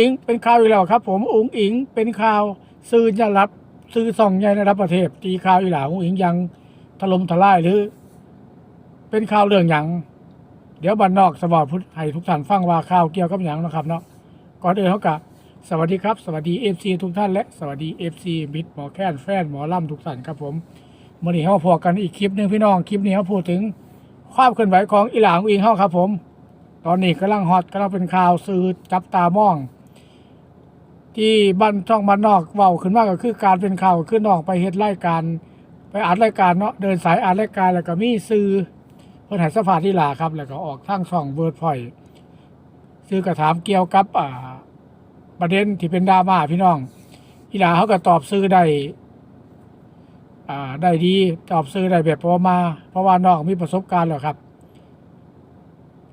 อิงเป็นข่าวอีกแล้วครับผมอุงอิงเป็นข่าวซื้อจะรับซื้อส่องใหญ่ในรับประเทศตีข่าวอีหลาอุงอิงยังถล่มทลายหรือ เป็นข่าวเรื่องหยังเดี๋ยวบันนอกสวอพุทธให้ทุกท่านฟังว่าข่าวเกี่ยวกับหยังนะครับเนาะก่อนอื่นเขากะสวัสดีครับ สวัสดีเอฟซีทุกท่านและสวัสดีเอฟซีมิตรหมอแค้นแฟนหมอล่ำทุกท่านครับผมมื่อนี้เขาพอกันอีกคลิปหนึ่งพี่น้องคลิปนี้เขาพูดถึงความเคลื่อนไหวของอีหลาอุงอิงเขาครับผม ตอนนี้กำลังฮอตกำลังเป็นข่าวซื้อจับตามอง ที่บ้านช่องบ้านนอกเว้าขึ้นมากก็คือการเป็นข่าวขึ้นนอกไปเฮ็ดรายการ ไปอัดรายการเนาะเดินสายอัดรายการแล้วก็มีซื้อเพิ่นให้สัมภาษณ์ที่ลาครับ แล้วก็ออกทางช่องเวิร์ดพอยซื้อกระถามเกี่ยวกับอ่าประเด็นที่เป็นดราม่าพี่น้องอีหลาเขาก็ตอบซื้อได้อ่าได้ดีตอบซื้อได้แบบพอมา เพราะว่านอกมีประสบการณ์แล้วครับ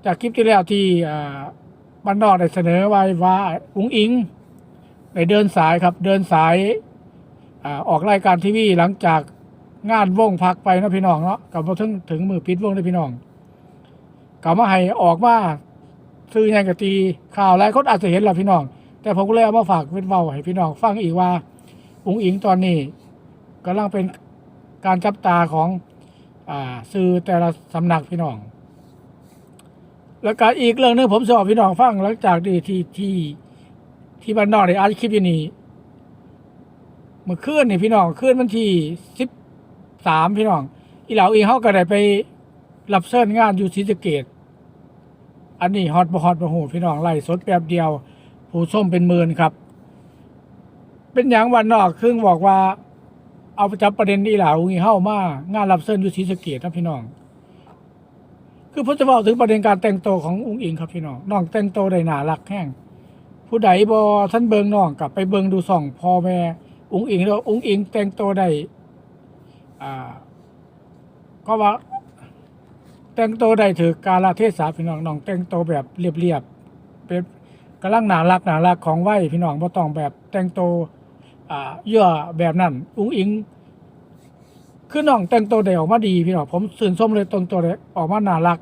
จากคลิปที่แล้วที่อ่าบ้านนอกได้เสนอไว้ว่าอุ้งอิง ได้เดินสายครับ เดินสายอออกรายการทีวีหลังจากงานวงพักไปนะพี่น้องเนาะกลับมาถึงถึงมือปิดวงได้พี่น้องกลับมาให้ออกมาซื้อยังกะตีข่าวหลายคนอาจจะเห็นหละพี่น้อง แต่ผมก็เลยเอามาฝากเป็นเบาให้พี่น้อง ฟังอีกว่าอุ๋งอิงตอนนี้กำลังเป็นการจับตาของอสื่อแต่ละสำนักพี่น้อง แล้วก็อีกเรื่องหนึงผมสอบพี่น้องฟังหลังจากที่ที่ ที่บ้านนอกในอาร์ตคลิปอยู่นี่เมื่อคืนนี่พี่น้องคืนวันที่สิบสามพี่น้อง อีเหลาอีเขาก็ได้ไปรับเชิญงานอยู่ศรีสะเกดอันนี้ฮอตบ่ฮอตบ่หูพี่น้องไล่สดแป๊บเดียว ผู้ส้มเป็นหมื่นครับ เป็นอย่างวันนอกครึ่งบอกว่า เอาไปจับประเด็นอีเหลาอีเข้ามางานรับเชิญอยู่ศรีสะเกดนะพี่น้องคือผมจะบอกถึงประเด็นการแต่งโตของอุ้งอิงครับพี่น้องน้องแต่งโตได้น่ารักแห้ง ผู้ใดบอท่านเบิงน้องกลับไปเบิงดูส่องพ่อแม่อุ้งอิงแล้วอุ้งอิงแต่งตัวได้อ่าก็ว่า แต่งตัวได้ถือกาลเทศะพี่น้องน้อง แต่งตัวแบบเรียบๆเป็นกำลังหนารักหนารักของไหวพี่น้องบ่ต้องแบบแต่งตัวอ่าเยื่อแบบนั้นอุ้งอิงคือน้องแต่งตัวได้ออกมาดีพี่น้องผมสื่นชมเลยตรงตัวเลยออกมาหนารัก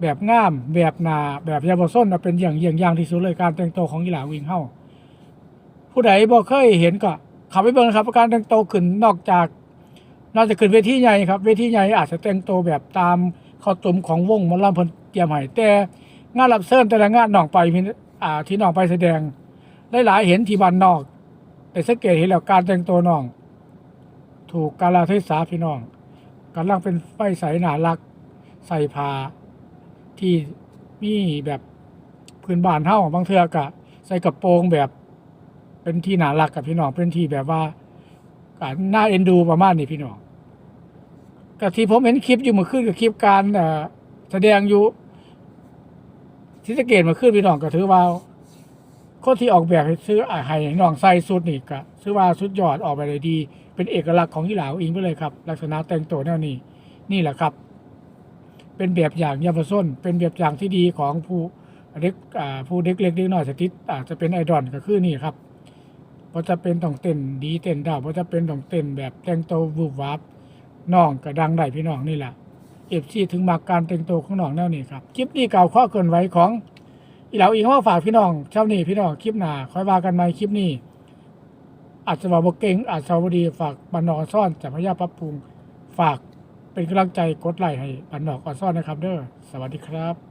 แบบงาม แบบหนาแบบยาบส้นเป็นอย่างเยี่ยงอย่างที่สุดเลยการแต่งตัวของอีหลาวิงเฮาผู้ใดบ่เคยเห็นก็ขับไปเบิ่งครับการแต่งตัวขึ้นนอกจากนอกจากขึ้นเวทีใหญ่ครับเวทีใหญ่อาจจะแต่งตัวแบบตามข้อตุมของวงมอลำเพิ่นเตรียมให้แต่งานรับเชิญแต่ละงานน้องไปพี่อ่าที่น้องไปแสดงหลายๆเห็นที่บ้านนอกแต่สังเกตเห็นแล้วการแต่งตัวน้อง ถูกกาลเทศะพี่น้องกำลังเป็นไฟใสหนารัก ใส่ผ้า ที่มีแบบพื้นบ้านเท่าบางเทือกะใส่กระโปรงแบบ เป็นที่หนารักกับพี่น้องเป็นที่แบบว่าการน่าเอ็นดูประมาณนี้พี่น้องกับที่ผมเห็นคลิปอยู่เมื่อคืนกับคลิปการแสดงอยู่ที่สเกตเมื่อคืนพี่น้องก็ถือว่าคนที่ออกแบบให้ซื้ออ่าให้น้องใส่สุดนี่ก็ซื้อว่าสุดยอดออกไปเลยดี เป็นเอกลักษณ์ของยี่หลาวอิงไปเลยครับ ลักษณะแต่งตัวแนวนี้ นี่แหละครับ เป็นแบบอย่างเยาวชนเป็นแบบอย่างที่ดีของผู้เด็กผู้เด็กเล็กเด็กน้อยสติอาจจะเป็นไอดอลก็คือนี่ครับเพราะจะเป็นต้องเต้นดีเต้นดาวเพราะจะเป็นต้องเต้นแบบแต่งตัววูบวับน้องก็ดังได้พี่น้องนี่แหละเอฟซีถึงมาการแต่งตัวของน้องแนวนี้ครับคลิปนี้เก่าข้อเกินไว้ของอีเหลาอีกว่าฝากพี่น้องเช้านี้พี่น้องคลิปหน้าคอยว่ากันใหมคลิปนี้อาจจะว่าบ่เก่งอาจจะว่าดีฝากบรรณอซ่อนจะพยายามปรับปรุงฝาก เป็นกำลังใจกดไลค์ให้ปันดอกออซ่อนนะครับเด้อสวัสดีครับ